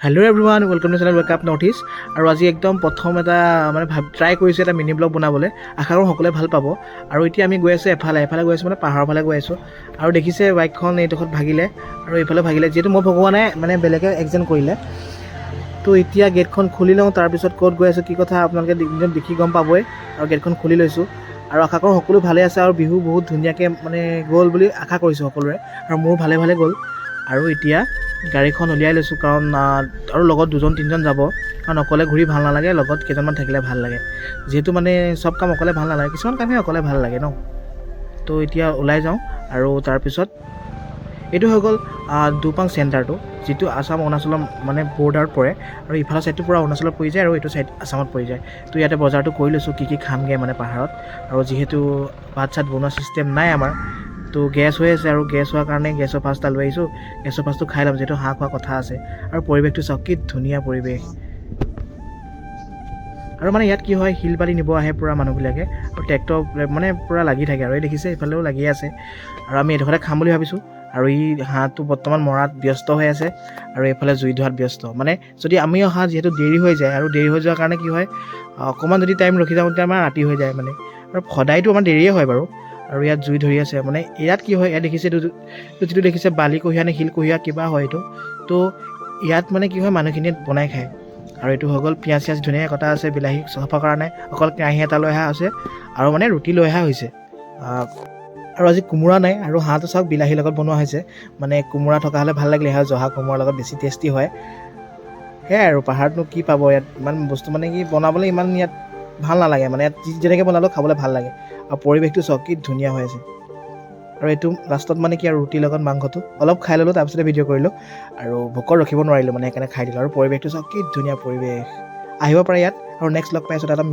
Hello' everyone welcome to channel Wake Up North East আৰু আজি একদম প্ৰথম এটা মানে ভাব ট্ৰাই কৰিছোঁ এটা মিনি ব্লগ বনাবলৈ। আশা কৰোঁ সকলোৱে ভাল পাব। আৰু এতিয়া আমি গৈ আছোঁ এফালে। এফালে গৈ আছোঁ মানে পাহাৰৰ ফালে গৈ আছোঁ। আৰু দেখিছে বাইকখন এইডোখৰত ভাগিলে। আৰু এইফালে ভাগিলে। যিহেতু মই ভগৱানে মানে বেলেগে এক্সিডেণ্ট কৰিলে। তো এতিয়া গেটখন খুলি লওঁ। তাৰপিছত ক'ত গৈ আছোঁ কি কথা আপোনালোকে দেখি গম পাবই। আৰু গেটখন খুলি লৈছোঁ। আৰু আশা কৰোঁ সকলো ভালে আছে আৰু বিহু বহুত ধুনীয়াকৈ মানে গ'ল বুলি আশা কৰিছোঁ সকলোৰে আৰু মোৰো ভালে ভালে গ'ল। আৰু এতিয়া গাড়ীখন উলিয়াই লৈছোঁ কাৰণ আৰু লগত দুজন তিনিজন যাব। কাৰণ অকলে ঘূৰি ভাল নালাগে লগত কেইজনমান থাকিলে ভাল লাগে। যিহেতু মানে চব কাম অকলে ভাল নালাগে কিছুমান কামহে অকলে ভাল লাগে ন। তো এতিয়া ওলাই যাওঁ আৰু তাৰপিছত এইটো হৈ গ'ল দুপাং চেণ্টাৰটো যিটো আছাম অৰুণাচলৰ মানে বৰ্ডাৰত পৰে আৰু ইফালৰ ছাইডটো পূৰা অৰুণাচলত পৰি যায় আৰু এইটো ছাইড আছামত পৰি যায়। তো ইয়াতে বজাৰটো কৰি লৈছোঁ কি কি খামগৈ মানে পাহাৰত। আৰু যিহেতু ভাত চাত বনোৱা ছিষ্টেম নাই আমাৰ তো গেছ হৈ আছে আৰু গেছ হোৱাৰ কাৰণে গেছৰ ফাষ্টটা লৈ আহিছোঁ। গেছৰ ফাষ্টটো খাই ল'ম যিহেতু হাঁহ খোৱা কথা আছে। আৰু পৰিৱেশটো চাওক কি ধুনীয়া পৰিৱেশ। আৰু মানে ইয়াত কি হয় শিল বালি নিব আহে পূৰা মানুহবিলাকে। আৰু ট্ৰেক্টৰ মানে পূৰা লাগি থাকে আৰু এই দেখিছে? এইফালেও লাগি আছে। আৰু আমি এইডোখৰতে খাম বুলি ভাবিছোঁ। আৰু ই হাঁহটো বৰ্তমান মৰাত ব্যস্ত হৈ আছে। আৰু এইফালে জুই ধোৱাত ব্যস্ত। মানে যদি আমি অহা যিহেতু দেৰি হৈ যায় আৰু দেৰি হৈ যোৱাৰ কাৰণে কি হয় অকণমান যদি টাইম ৰখি যাওঁ তেতিয়া আমাৰ ৰাতি হৈ যায় মানে। আৰু সদায়তো আমাৰ দেৰিয়ে হয় বাৰু। আৰু ইয়াত জুই ধৰি আছে। মানে ইয়াত কি হয় ইয়াত দেখিছে এইটো যিটো দেখিছে বালি কঢ়িয়া নে শিল কঢ়িয়া কিবা হয় এইটো। তো ইয়াত মানে কি হয় মানুহখিনিয়ে বনাই খায়। আৰু এইটো হৈ গ'ল পিঁয়াজ চিয়াজ ধুনীয়াকৈ কটা আছে বিলাহী চফা কৰা নাই অকল কেৰাহী এটা লৈ অহা হৈছে আৰু মানে ৰুটি লৈ অহা হৈছে। আৰু আজি কোমোৰা নাই আৰু হাঁহটো চাওক বিলাহীৰ লগত বনোৱা হৈছে। মানে কোমোৰা থকা হ'লে ভাল লাগিলে হয় জহা কোমোৰাৰ লগত বেছি টেষ্টি হয়। সেয়াই আৰু পাহাৰতনো কি পাব ইয়াত? ইমান বস্তু মানে কি বনাবলৈ ইমান ইয়াত ভাল নালাগে মানে ইয়াত যেনেকৈ বনালেও খাবলৈ ভাল লাগে। আৰু পৰিৱেশটো চাওক কি ধুনীয়া হৈ আছে। আৰু এইটো লাষ্টত মানে কি আৰু ৰুটিৰ লগত মাংসটো অলপ খাই ল'লোঁ তাৰপিছতে ভিডিঅ' কৰিলোঁ। আৰু ভোকত ৰখিব নোৱাৰিলোঁ মানে সেইকাৰণে খাই দিলোঁ। আৰু পৰিৱেশটো চাওক কি ধুনীয়া পৰিৱেশ। আহিব পাৰে ইয়াত। আৰু নেক্সট লগ পাই আছোঁ এটা